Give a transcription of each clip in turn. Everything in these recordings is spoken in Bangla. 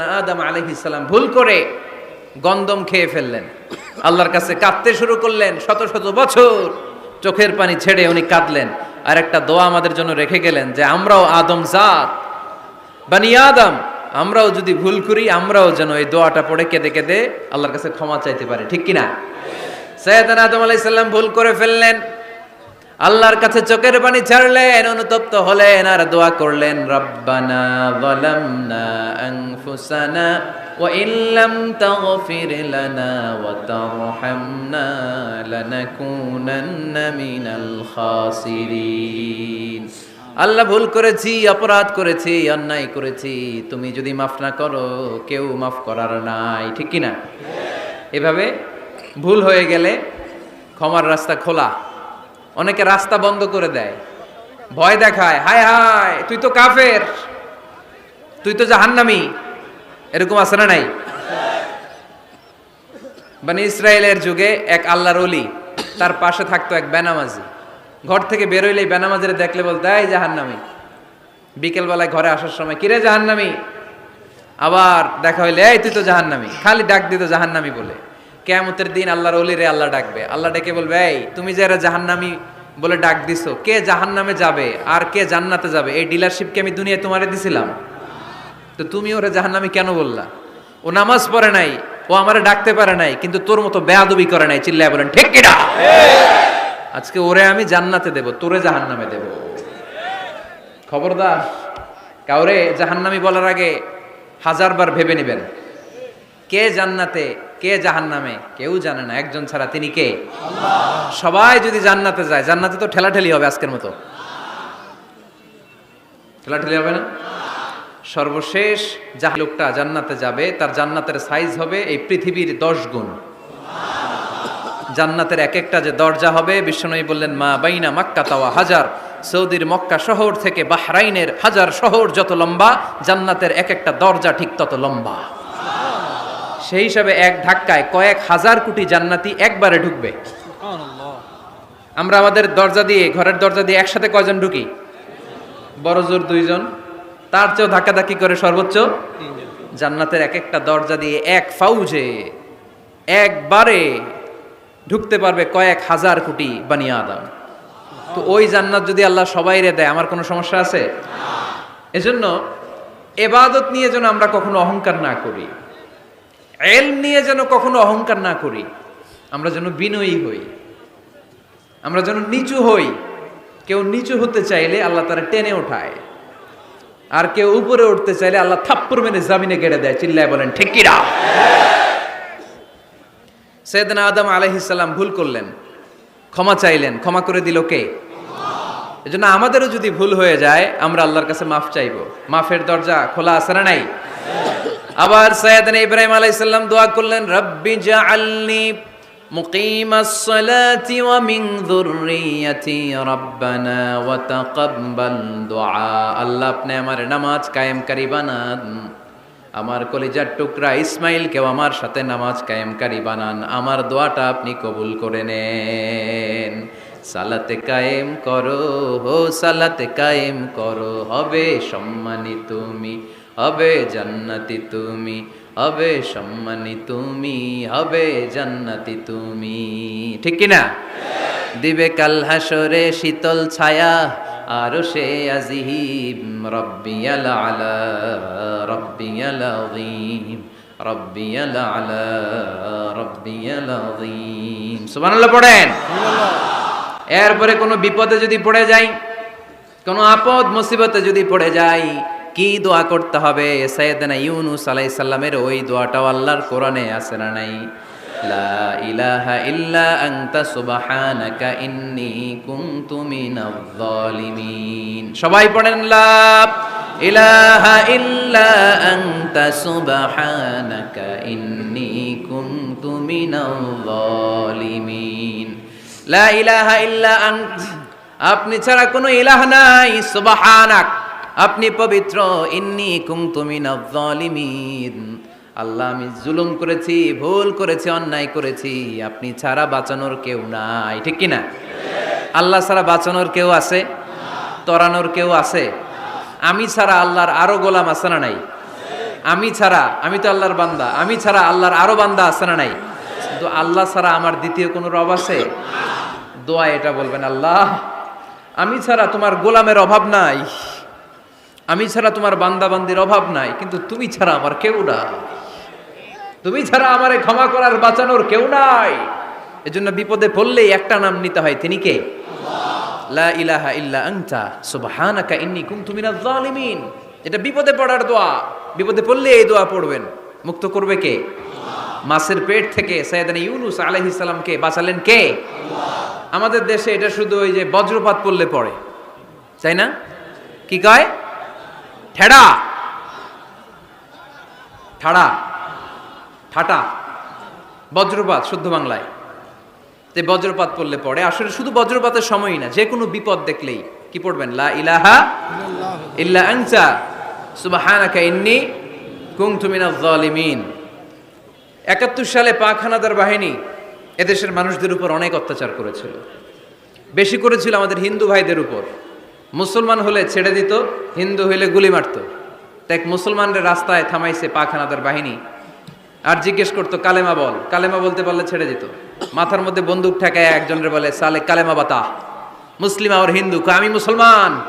আদম আলহিসাল্লাম ভুল করে গন্দম খেয়ে ফেললেন। আল্লাহর কাছে কাঁদতে শুরু করলেন শত শত বছর। চোখের পানি ছেড়ে উনি কাঁদলেন। আর একটা দোয়া আমাদের জন্য রেখে গেলেন যে, আমরাও আদম জাত, বানি আদম, আমরাও যদি ভুল করি, আমরাও যেন এই দোয়াটা পড়ে কেঁদে কেঁদে আল্লাহর কাছে ক্ষমা চাইতে পারে। ঠিক কিনা? সৈয়দান আদম আলাইসাল্লাম ভুল করে ফেললেন। আল্লাহর কাছে চোখের পানি ছাড়লেন, অনুতপ্ত হলেন আর দোয়া করলেন, রব্বানা যালামনা আনফুসানা ওয়া ইল্লাম তাগফির লানা ওয়া তারহামনা লানাকুনান্না মিনাল খাসিরিন. আল্লাহ ভুল করেছি, অপরাধ করেছি, অন্যায় করেছি, তুমি যদি মাফ না করো, কেউ মাফ করার নাই, ঠিক কিনা? এভাবে ভুল হয়ে গেলে ক্ষমার রাস্তা খোলা। অনেকে রাস্তা বন্ধ করে দেয়। ভয় দেখায়, হায় হায়, তুই তো কাফের, তুই তো জাহান্নামি। এরকম আছে না নাই? মানে ইসরায়েলের যুগে এক আল্লাহর অলি তার পাশে থাকতো এক বেনামাজি। ঘর থেকে বেরোইলে বেনামাজিরে দেখলে বলতে, এই জাহান্নামি। বিকেলবেলায় ঘরে আসার সময়, কিরে জাহান্নামি? আবার দেখা হইলে, এই, তুই তো জাহান্নামি। খালি ডাক দিত, জাহান্নামি বলে। কেমতের দিন আল্লাহর অলিরে আল্লাহ ডাকবে। আল্লাহ ডেকে বলবে, এই, তুমি যে এরা জাহান্নামি বলে ডাক দিছো, কে জাহান্নামে যাবে আর কে জান্নাতে যাবে? এই ডিলারশিপকে আমি দুনিয়ায় তোমারে দিছিলাম। তো তুমি ওরে জাহান্নামি কেন বললা? ও নামাজ পড়ে নাই, ও আমারে ডাকতে পারে নাই, কিন্তু তোর মতো বেয়াদবি করে নাই, চিল্লায় বলেন, ঠিক কিনা? আজকে ওরে আমি জান্নাতে দেব, তোরে জাহান্নামে দেব। খবরদার, কাউরে জাহান্নামি বলার আগে হাজারবার ভেবে নেবেন। কে জান্নাতে কে জাহান্নামে? কেউ জানে না, একজন ছাড়া তিনি কে? সবাই যদি জান্নাতে যায়, জান্নাতে তো ঠেলাঠেলি হবে আজকের মতো। ঠেলাঠেলি হবে না? সর্বশেষ যা লোকটা জান্নাতে যাবে, তার জান্নাতের সাইজ হবে এই পৃথিবীর দশ গুণ। জান্নাতের এক একটা যে দরজা হবে, বিশ্বনবী বললেন, মা বাইনা মাক্কা তাওয়া হাজার। সৌদির মক্কা শহর থেকে বাহরাইনের হাজার শহর যত লম্বা, জান্নাতের এক একটা দরজা ঠিক তত লম্বা। সেই হিসাবে এক ধাক্কায় কয়েক হাজার কোটি জান্নাতি একবারে ঢুকবে। আমরা আমাদের দরজা দিয়ে ঘরের দরজা দিয়ে একসাথে কয়জন ঢুকি? বড় জোর দুইজন। তার চেয়েও ধাক্কাধাক্কি করে সর্বোচ্চ জান্নাতের এক একটা দরজা দিয়ে এক ফাউজে একবারে ঢুকতে পারবে কয়েক হাজার কোটি বানিয়ে আদাম। তো ওই জান্নাত যদি আল্লাহ সবাইরে দেয় আমার কোনো সমস্যা আছে? এজন্য এবাদত নিয়ে যেন আমরা কখনো অহংকার না করি। এল নিয়ে যেন কখনো অহংকার না করি, আমরা যেন বিনয়ী হই, আমরা যেন নিচু হই। কেউ নিচু হতে চাইলে আল্লাহ তারা টেনে ওঠায়, আর কেউ উপরে উঠতে চাইলে আল্লাহ থাপ্পর মেনে জামিনে গেড়ে দেয়, চিল্লায় বলেন, ঠিক কিরা সৈয়দনা আদম আলহিসাল্লাম ভুল করলেন, ক্ষমা চাইলেন, ক্ষমা করে দিল কে? এজন্য আমাদেরও যদি ভুল হয়ে যায়, আমরা আল্লাহর কাছে মাফ চাইব। মাফের দরজা খোলা আছে না নাই? আবার সৈয়দনা ইব্রাহিম আলাইহিস সালাম দোয়া করলেন রব্বি জাআলনি মুকিম الصلاة ومن ذريتي ربنا وتقبل دعاء আল্লাহ আপনি আমার নামাজ কায়েমকারী বানান আমার কলিজার টুকরা ইসমাইল কেউ আমার সাথে নামাজ কায়েমকারী বানান আমার দোয়াটা আপনি কবুল করে নেন সালাতে কায়েম করো হো সালাতে কায়েম করো হবে সম্মানী তুমি হবে জান্নাতি তুমি, হবে সম্মানী তুমি, হবে জান্নাতি তুমি। ঠিক কিনা দিবে কাল হাসরে শীতল ছায়া আরও সে আজিহিম রব্বিয়াল আলা, রব্বিয়াল আযীম, রব্বিয়াল আলা, রব্বিয়াল আযীম। সুবহানাল্লাহ পড়েন। এরপরে কোনো বিপদে যদি পড়ে যাই, কোনো আপদ, মুসিবতে যদি পড়ে যাই কি দোয়া করতে হবে? সৈয়দনা ইউনুস আলাইহিস সালামের ওই দোয়াটাও আল্লাহর কোরআনে আছে না নাই? লা ইলাহা ইল্লা আনতা সুবহানাকা ইন্নী কুনতু মিনাজ জালিমিন সবাই পড়েন, লা ইলাহা ইল্লা আনতা সুবহানাকা ইন্নী কুনতু মিনাজ জালিমিন লা ইলাহা ইল্লা আন্ত আপনি ছাড়া কোনো ইলাহ নাই, সুবহানাক। আপনি পবিত্র, ইন্নি কুনতু মিনাজ জালিমিন। আল্লাহ, আমি জুলুম করেছি, ভুল করেছি, অন্যায় করেছি, আপনি ছাড়া বাঁচানোর কেউ নাই, ঠিক না? আল্লাহ ছাড়া বাঁচানোর কেউ আছে? তরানোর কেউ আছে? আমি ছাড়া আল্লাহর আরও গোলাম আছে না নাই? আমি ছাড়া, আমি তো আল্লাহর বান্দা, আমি ছাড়া আল্লাহর আরও বান্দা আছে না নাই? কিন্তু আল্লাহ ছাড়া আমার দ্বিতীয় কোনো রব আছে? দোয়া এটা বলবেন, আল্লাহ, আমি ছাড়া তোমার গোলামের অভাব নাই। আমি ছাড়া তোমার বান্দা বান্দির অভাব নাই কিন্তু তুমি ছাড়া আমার কেউ নাই। তুমি ছাড়া আমারে ক্ষমা করার বাঁচানোর কেউ নাই। এজন্য বিপদে পড়লেই একটা নাম নিতে হয়। তিনি কে? লা ইলাহা ইল্লা আনতা সুবহানাকা ইন্নী কুনতু মিনাজ জালিমিন। এটা বিপদে পড়ার দোয়া। বিপদে পড়লে এই দোয়া পড়বেন। মুক্ত করবে কে? মাছের পেট থেকে সৈয়দানা ইউনুস আলাইহিস সালামকে বাঁচালেন কে? আমাদের দেশে এটা শুধু ওই যে বজ্রপাত পড়লে পড়ে। তাই না? কি কয়? ঠেড়া ঠাড়া ঠাটা বজ্রপাত, শুদ্ধ বাংলায়। যে বজ্রপাত পড়লে পড়ে। আসলে শুধু বজ্রপাতের সময়ই না যে কোনো বিপদ দেখলেই। কি পড়বেন? লা ইলাহা ইল্লা আনতা। সুবহানাকা ইন্নী কুনতু মিনাজ জালিমিন 71 সালে পাক হানাদার বাহিনী এদেশের মানুষদের উপর অনেক অত্যাচার করেছিল। বেশি করেছিল আমাদের হিন্দু ভাইদের উপর। মুসলমান হলে ছেড়ে দিত, হিন্দু হইলে গুলি মারত। দেখ মুসলমানদের রাস্তায় থামাইছে পাক হানাদার বাহিনী। আর জিজ্ঞেস করতো, কালেমা বল? কালেমা বলতে পারলে ছেড়ে দিত। মাথার মধ্যে বন্দুক ঠেকায় একজনের বলে, সালে কালেমা বাতা। মুসলিম আর হিন্দু আমি মুসলমান?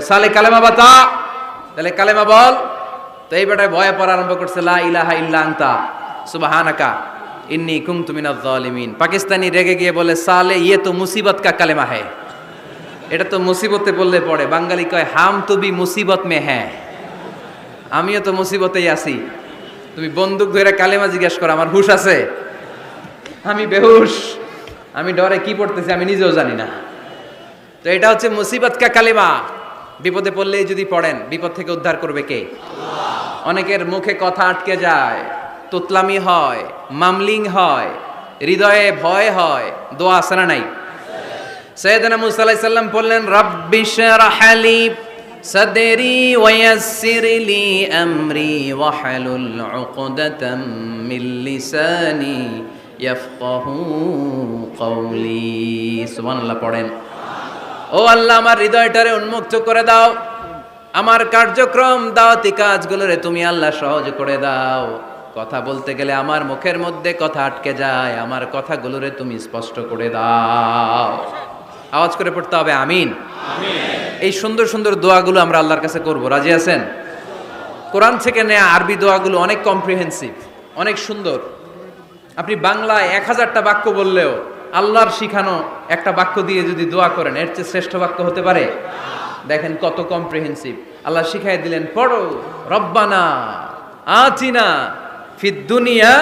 সালে কালেমা বাতা? তাহলে, কালেমা বল? তো এই বেটায় ভয় পড়া আরম্ভ করছে, লা ইলাহা ইল্লা আনতা, সুবহানাকা, ইন্নী কুনতু মিনাজ জালিমিন পাকিস্তানি রেগে গিয়ে বলে, সালে ইয়ে তো মুসিবত কা কালেমা হ্যায়। এটা তো মুসিবতে বললে পড়ে। বাঙালি কয়, হাম তুবি মুসিবত মে হ্যাঁ। আমিও তো মুসিবতেই আছি। তুমি বন্দুক ধরে কালেমা জিজ্ঞেস করো, আমার হুশ আছে? আমি বেহুশ। আমি ডরে কি পড়তেছি আমি নিজেও জানি না। তো এটা হচ্ছে মুসিবত কা কালেমা। বিপদে পড়লেই যদি পড়েন, বিপদ থেকে উদ্ধার করবে কে? অনেকের মুখে কথা আটকে যায়, তুতলামি হয়, মামলিং হয়, হৃদয়ে ভয় হয়, দোয়া না নাই। সৈয়দনা মুসা আলাইহিস সালাম বললেন, রাব্বি শরাহ লি সাদরি ওয়াইসির লি আমরি ওয়াহলুল উকদাতাম মিন লিসানি ইয়াফকাহু কওলি। সুবহানাল্লাহ পড়েন। ও আল্লাহ, আমার হৃদয়টারে উন্মুক্ত করে দাও। আমার কার্যক্রম, দাওয়াতি কাজগুলোরে তুমি আল্লাহ সহজ করে দাও। কথা বলতে গেলে আমার মুখের মধ্যে কথা আটকে যায়, আমার কথাগুলোরে তুমি স্পষ্ট করে দাও। আওয়াজ করে পড়তে হবে, আমিন। এই সুন্দর সুন্দর দোয়াগুলো আমরা আল্লাহর কাছে করব। রাজি আছেন? কোরআন থেকে নেয়া আরবি দোয়াগুলো অনেক কম্প্রিহেন্সিভ অনেক সুন্দর। আপনি বাংলায় এক হাজারটা বাক্য বললেও আল্লাহর শিখানো একটা বাক্য দিয়ে যদি দোয়া করেন, এর চেয়ে শ্রেষ্ঠ বাক্য হতে পারে? দেখেন কত কম্প্রিহেন্সিভ আল্লাহ শিখাই দিলেন, পড়ো, রব্বানা আতিনা ফিদ দুনিয়া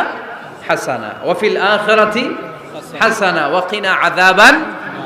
হাসানা ওয়াফিল আখিরাতি হাসানা ওয়াকিনা আযাবান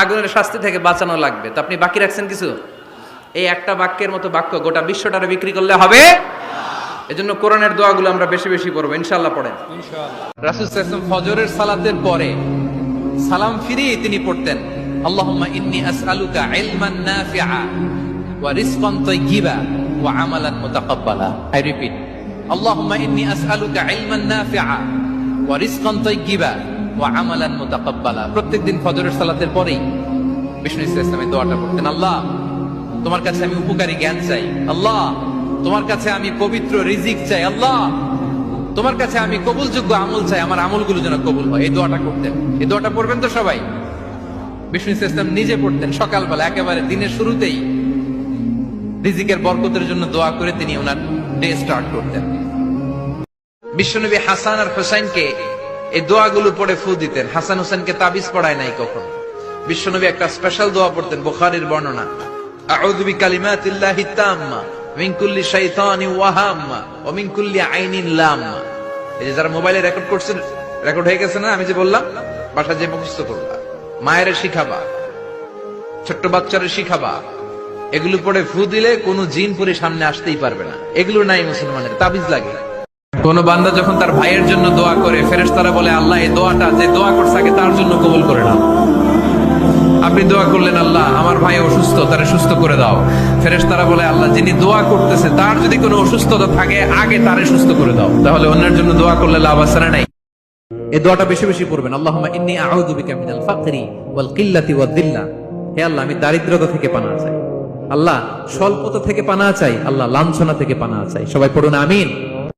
আগুনের শাস্তি থেকে বাঁচানো লাগবে। তো আপনি বাকি রাখছেন কিছু? এই একটা বাক্যের মতো বাক্য গোটা বিশ্বটারে বিক্রি করলে হবে? এজন্য কোরআনের দোয়াগুলো আমরা বেশি বেশি পড়ব ইনশাল্লাহ পড়েন। রাসুল ফজরের সালাতের পরে সালাম ফিরিয়ে তিনি পড়তেন, আল্লাহুম্মা ইন্নী আসআলুকা ইলমান নাফিআ ওয়া রিজকান তাইয়্যিবা ওয়া আমালান মুতাকাব্বালা। আই রিপিট আল্লাহুম্মা ইন্নী আসআলুকা ইলমান নাফিআ ওয়া রিজকান তাইয়্যিবা ফজরের সালাতের পরেই বিষ্ণু ইসলামের দোয়াটা পড়তেন, আল্লাহ, তোমার কাছে আমি উপকারী জ্ঞান চাই। আল্লাহ, তোমার কাছে আমি পবিত্র রিজিক চাই। আল্লাহ, তোমার কাছে আমি কবুলযোগ্য আমল চাই। আমার আমলগুলো যেন কবুল হয়। এই দোয়াটা করতেন। এই দোয়াটা পড়বেন তো সবাই? বিষ্ণু ইসলাম নিজে পড়তেন। সকালবেলা একেবারে দিনের শুরুতেই রিজিকের বরকতের জন্য দোয়া করে তিনি ওনার ডে স্টার্ট করতেন। বিশ্বনবী হাসান আর হোসাইনকে এই দোয়াগুলো পড়ে ফু দিতেন। হাসান হোসেনকে তাবিজ পড়ায় নাই কখন। বিশ্বনবী একটা স্পেশাল দোয়া পড়তেন, বুখারীর বর্ণনা। আউযু বিকালিমাতিল্লাহি তাম্মা, মিন কুল্লি শাইতানি ওয়াহাম্মা, ওয়া মিন কুল্লি আইনিন লাম্মা। এই যে যারা মোবাইলে রেকর্ড করছেন রেকর্ড হয়ে গেছে না? আমি যে বললাম বাসা যে মুখস্থ করবা মায়ের শিখাবা, ছোট্ট বাচ্চারে শিখাবা এগুলো পরে ফু দিলে কোনো জিন পরে সামনে আসতেই পারবে না। এগুলো নাই মুসলমানের, তাবিজ লাগে। কোন বান্দা যখন তার ভাইয়ের জন্য দোয়া করে, ফেরেশতারা বলে, আল্লাহ, এই দোয়াটা, যে দোয়া করছে আগে তার জন্য কবুল করে নাও। আপনি দোয়া করলেন, আল্লাহ, আমার ভাই অসুস্থ, তারে সুস্থ করে দাও। ফেরেশতারা বলে, আল্লাহ, যিনি দোয়া করতেছে, তার যদি কোনো অসুস্থতা থাকে, আগে তারে সুস্থ করে দাও। তাহলে অন্যের জন্য দোয়া করলে লাভ না নাই? এই দোয়াটা বেশি বেশি পড়বেন। আল্লাহুম্মা ইন্নী আউযু বিকা মিনাল ফাকরি ওয়াল কিল্লাতি ওয়াদ দিল্লা। হে আল্লাহ, আমি দারিদ্রতা থেকে পানা চাই। আল্লাহ, স্বল্পতা থেকে পানা চাই। আল্লাহ, লাঞ্ছনা থেকে পানা চাই। সবাই পড়ুন, আমিন।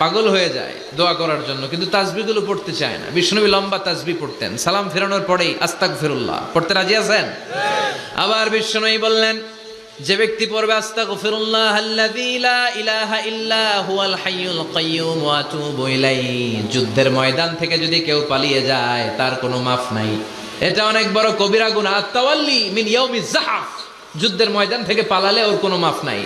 পাগল হয়ে যায় দোয়া করার জন্য, কিন্তু তাজবিগুলো পড়তে চায় না। বিষ্ণুবী লম্বা তাজবি পড়তেন। সালাম ফেরানোর পরেই আস্তাক ফিরুল্লাহ পড়তে রাজি আছেন? আবার বিষ্ণুই বললেন, যে ব্যক্তি পড়বে আস্তাক ফিরুল্লাহ ইলাহা ইল্লা হুয়াল হাইয়ুল কাইয়্যুম ওয়া যুদ্ধের ময়দান থেকে যদি কেউ পালিয়ে যায়, তার কোনো মাফ নাই। এটা অনেক বড় কবিরা গুনাহ। তাওয়াল্লি মিন ইয়াউমিজ জাহাফ যুদ্ধের ময়দান থেকে পালালে ওর কোনো মাফ নাই।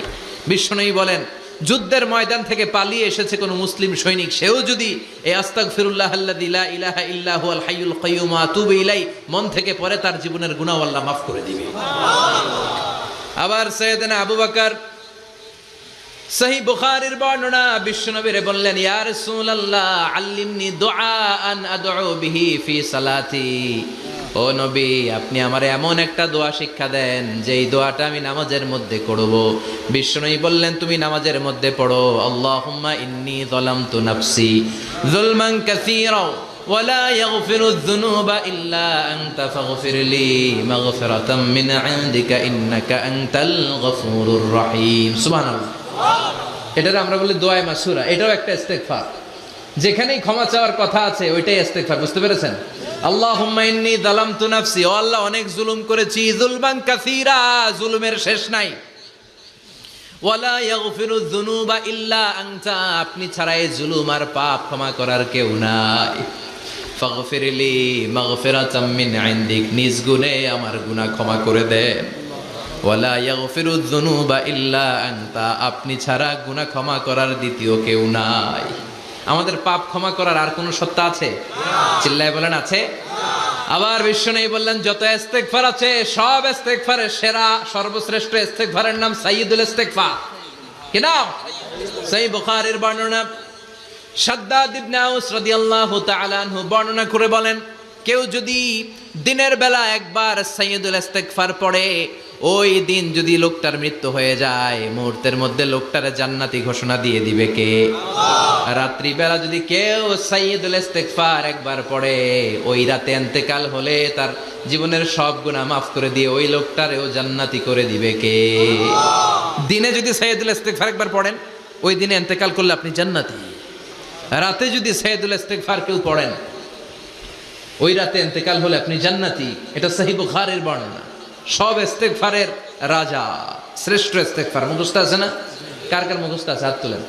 বিষ্ণুই বলেন যুদ্ধের ময়দান থেকে পালিয়ে এসেছে কোনো মুসলিম সৈনিক। সেও যদি এই আস্তাক ফিরুল্লাহ আল্লাহ ইলাহা ইল্লাহ আল হাইউল কয়ুমা তুব ইলাই মন থেকে পরে তার জীবনের গুণাওয়াল্লাহ আল্লাহ মাফ করে দিবে। আবার সৈয়দনা আবু বকর সহি বুখারীর বর্ণনা বিশ্বনবীরে বললেন ইয়া রাসূলুল্লাহ আল্লিমনি দুআআন আদউ বিহি ফি সালাতি ও নবী আপনি আমার এমন একটা দোয়া শিক্ষা দেন যে এই দোয়াটা আমি নামাজের মধ্যে করব বিষ্ণুই বললেন তুমি নামাজের মধ্যে পড়ো আল্লাহুম্মা ইন্নী যালামতু নাফসি যুলমান কাসীরা ولا يغفر الذنوب إلا أنت فاغفر لي مغفرة من عندك إنك أنت الغفور الرحيم سبحان الله এটার আমরা বলি দোয়ায় মাসুরা, এটাও একটা ইস্তেগফার। যেখানেই ক্ষমা চাওয়ার কথা আছে, ওইটাই ইস্তেগফার, বুঝতে পেরেছেন? আল্লাহুম্মা ইন্নী যালামতু নাফসি, ও আল্লাহ অনেক জুলুম করেছি জুলবান কাসীরা, জুলুমের শেষ নাই। ওয়ালা ইয়াগফিরু যুনুবা ইল্লা আনতা, আপনি ছাড়া এই জুলুম আর পাপ ক্ষমা করার কেউ নাই। ফাগফিরলি মাগফিরাতাম মিন ইনদিক, নিজ গুণে আমার গুনাহ ক্ষমা করে দেন ওয়ালা ইয়াগফিরু যুনুবা ইল্লা আনতা আপনি ছাড়া গুনাহ ক্ষমা করার দ্বিতীয় কেউ নাই। আমাদের পাপ ক্ষমা করার আর কোনো সত্তা আছে? চিল্লায় বলেন আছে? আবার বিশ্ব নেই বললেন যত ইস্তেগফার আছে সব ইস্তেগফারের সেরা সর্বশ্রেষ্ঠ ইস্তেগফারের নাম সাইয়্যিদুল ইস্তেগফার। কি নাম? সহিহ বুখারীর বর্ণনা। সাদ্দাদ ইবনে আউস রাদিয়াল্লাহু তাআলা আনহু বর্ণনা করে বলেন কেউ যদি দিনের বেলা একবার সাইয়্যিদুল ইস্তেগফার পড়ে, ওই দিন যদি লোকটার মৃত্যু হয়ে যায়, মুহূর্তের মধ্যে লোকটার জান্নাতি ঘোষণা দিয়ে দিবে কে? রাত্রি বেলা যদি কেউ সাইয়্যিদুল ইস্তেগফার একবার পড়ে, ওই রাতে ইন্তেকাল হলে তার জীবনের সব গুনাহ মাফ করে দিয়ে ওই লোকটারেও জান্নাতি করে দিবে কে? দিনে যদি সাইয়্যিদুল ইস্তেগফার একবার পড়েন, ওই দিনে ইন্তেকাল করলে আপনি জান্নাতি। রাতে যদি সাইয়্যিদুল ইস্তেগফার কেউ পড়েন ওই রাতে ইন্তেকাল হলে আপনি জান্নাতি। এটা সাহিব বুখারের বর্ণনা। সব ইস্তেগফারের রাজা, শ্রেষ্ঠ ইস্তেগফার। মুখস্থ আছে না? কার কার মুখস্থ আছে? হাত তুলেন।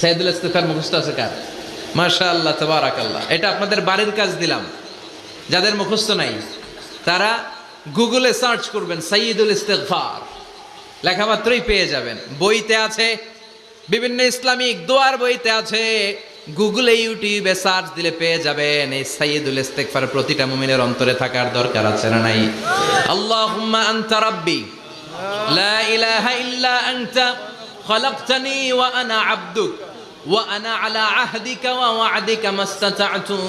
সাইদুল ইস্তেগফার মুখস্থ আছে কার? মাশাআল্লাহ, তাবারাকাল্লাহ। এটা আপনাদের বাড়ির কাজ দিলাম। যাদের মুখস্থ নাই, তারা গুগলে সার্চ করবেন সাইয়্যিদুল ইস্তেগফার। লেখা মাত্রই পেয়ে যাবেন। বইতে আছে বিভিন্ন ইসলামিক দোয়ার বইতে আছে। গুগলে ইউটিউবে সার্চ দিলে পেয়ে যাবেন এই সাইয়্যিদুল ইস্তেগফার প্রতিটা মুমিনের অন্তরে থাকার দরকার আছে না নাই? আল্লাহুম্মা আনতা রাব্বি, লা ইলাহা ইল্লা আনতা, খলাকতানি ওয়া আনা আবদুক, ওয়া আনা আলা আহদিকা ওয়া ওয়া'দিকা মাস্তাতা'তু,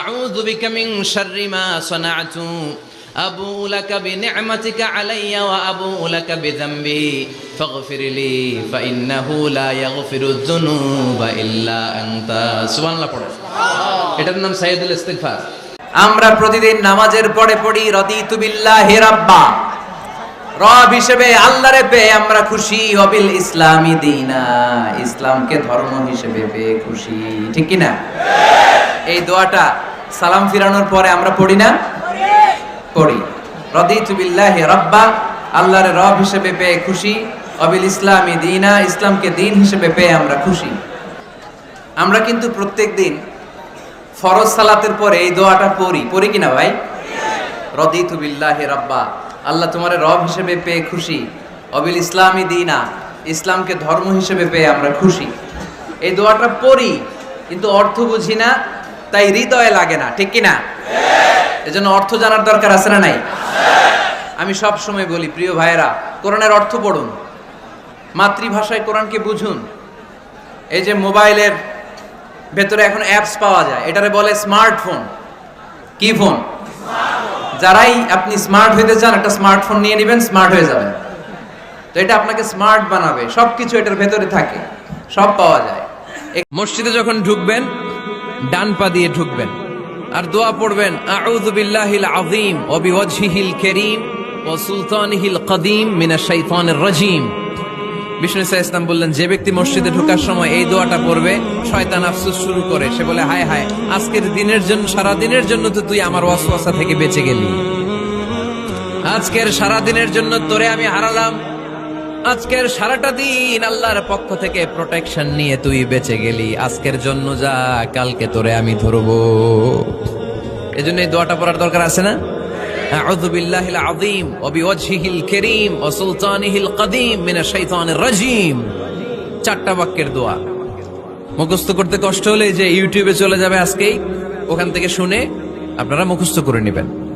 আউযু বিকা মিন শাররি মা সানা'তু। আবু লাকা বিনিআমাতিকা আলাইয়া ওয়া আবু লাকা বিযামবি। ফাগফিরলি ফাইন্নাহু লা ইয়াগফিরুয যুনুবা ইল্লা আনতা। সুবহানাল্লাহ পড়ো। এটার নাম সাইয়েদুল ইস্তিগফার। আমরা প্রতিদিন নামাজের পরে পড়ি রদিতু বিল্লাহি রাব্বা। রব হিসেবে আল্লাহরে পেয়ে আমরা খুশি অবিল ইসলামী দিনা। ইসলামকে ধর্ম হিসেবে পেয়ে খুশি। ঠিক কি না এই দোয়াটা সালাম ফিরানোর পরে আমরা পড়ি না? পড়ি রদিতু বিল্লাহি রাব্বা রব হিসেবে পেয়ে খুশি। অবিল ইসলামী দিনা, ইসলামকে দিন হিসেবে পেয়ে আমরা খুশি। আমরা কিন্তু প্রত্যেক দিন ফরজ সালাতের পরে এই দোয়াটা পড়ি। পড়ি কিনা ভাই? রদিতু বিল্লাহি রাব্বা, আল্লাহ তোমার রব হিসেবে পেয়ে খুশি। অবিল ইসলামী দিনা, ইসলামকে ধর্ম হিসেবে পেয়ে আমরা খুশি। এই দোয়াটা পড়ি, কিন্তু অর্থ বুঝি না। তাই হৃদয়ে লাগে না, ঠিক কিনা? এজন্য অর্থ জানার দরকার আছে না নাই? আমি সব সময় বলি, প্রিয় ভাইয়েরা, কোরআনের অর্থ পড়ুন, মাতৃভাষায় কোরআনকে বুঝুন। এই যে মোবাইলের ভেতরে এখন অ্যাপস পাওয়া যায়, এটারে বলে স্মার্টফোন। কি ফোন? যারাই আপনি স্মার্ট হইতে চান, একটা স্মার্টফোন নিয়ে নেবেন, স্মার্ট হয়ে যাবেন। তো এটা আপনাকে স্মার্ট বানাবে, সবকিছু এটার ভেতরে থাকে, সব পাওয়া যায়। মসজিদে যখন ঢুকবেন ডান পা দিয়ে ঢুকবেন। আর দোয়া পড়বেন কারীম ওয়া কদীম মিনাশ শাইতানির রাজীম। বিষ্ণু বললেন, যে ব্যক্তি মসজিদে ঢোকার সময় এই দোয়াটা পড়বে, শয়তান আফসোস শুরু করে। সে বলে, হায় হায়, আজকের দিনের জন্য সারা দিনের জন্য তো তুই আমার ওয়াসওয়াসা থেকে বেঁচে গেলি। আজকের সারা দিনের জন্য তোরে আমি হারালাম আজকের সারাটা দিন আল্লাহর পক্ষ থেকে প্রোটেকশন নিয়ে তুই বেঁচে গেলি। আজকের জন্য যা, কালকে তোরে আমি ধরবো। এজন্য এই দোয়াটা পড়ার দরকার আছে না? চারটা বাক্যের দোয়া। করতে কষ্ট যে ইউটিউবে চলে যাবে আজকেই, ওখান থেকে শুনে আপনারা মুখস্থ করে নেবেন।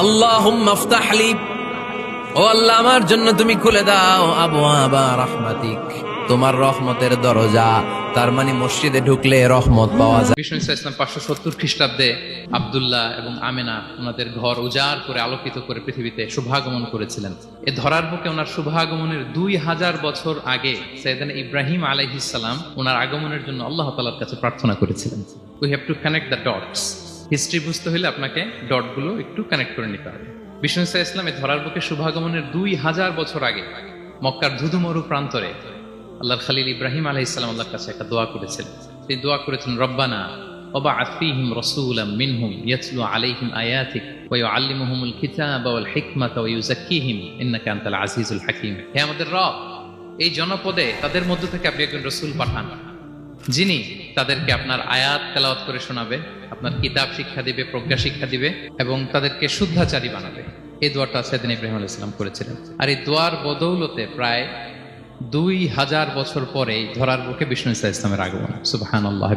আফতাহ ও আল্লাহ, আমার জন্য তুমি খুলে দাও। আবওয়াবা রাহমাতিক, তোমার রহমতের দরজা। তার মানে মসজিদে ঢুকলে রহমত পাওয়া যায়। বিষ্ণু ইসলাম পাঁচশো সত্তর খ্রিস্টাব্দে আবদুল্লাহ এবং আমেনা ওনাদের ঘর উজাড় করে আলোকিত করে পৃথিবীতে শুভাগমন করেছিলেন। এ ধরার বুকে ওনার শুভাগমনের দুই হাজার বছর আগে সৈয়দান ইব্রাহিম আলাইহিসাল্লাম ওনার আগমনের জন্য আল্লাহ তালার কাছে প্রার্থনা করেছিলেন। We have to connect the dots history বুঝতে হলে আপনাকে ডটগুলো একটু কানেক্ট করে নিতে হবে। বিষ্ণু ইসা ইসলাম ধরার বুকে শুভাগমনের দুই হাজার বছর আগে মক্কার ধুধুমরু প্রান্তরে আল্লাহর খালিল ইব্রাহিম আলাহ ইসলাম আল্লাহর কাছে একটা দোয়া করেছিলেন তিনি দোয়া করেছেন, রব্বানা ওবা আফিহিম রসুলাম মিনহুম ইয়াতলু আলাইহিম আয়াতিক ওয়া ইউআল্লিমুহুমুল কিতাবা ওয়াল হিকমাতা ওয়া ইউযাক্কিহিম ইন্নাকা আনতাল আজিজুল হাকীম। হে আমাদের রব, এই জনপদে তাদের মধ্য থেকে আপনি একজন রসুল পাঠান। যিনি তাদেরকে আপনার আয়াত তেলাওয়াত করে শোনাবে, আপনার কিতাব শিক্ষা দিবে, প্রজ্ঞা শিক্ষা দিবে এবং তাদেরকে শুদ্ধাচারী বানাবে। এই দোয়াটা সেদিন ইব্রাহিম আলু ইসলাম করেছিলেন। আর এই দোয়ার বদৌলতে প্রায় দুই হাজার বছর পরে ধরার বুকে বিষ্ণু ইসলাম ইসলামের আগমন। সুবাহান আল্লাহ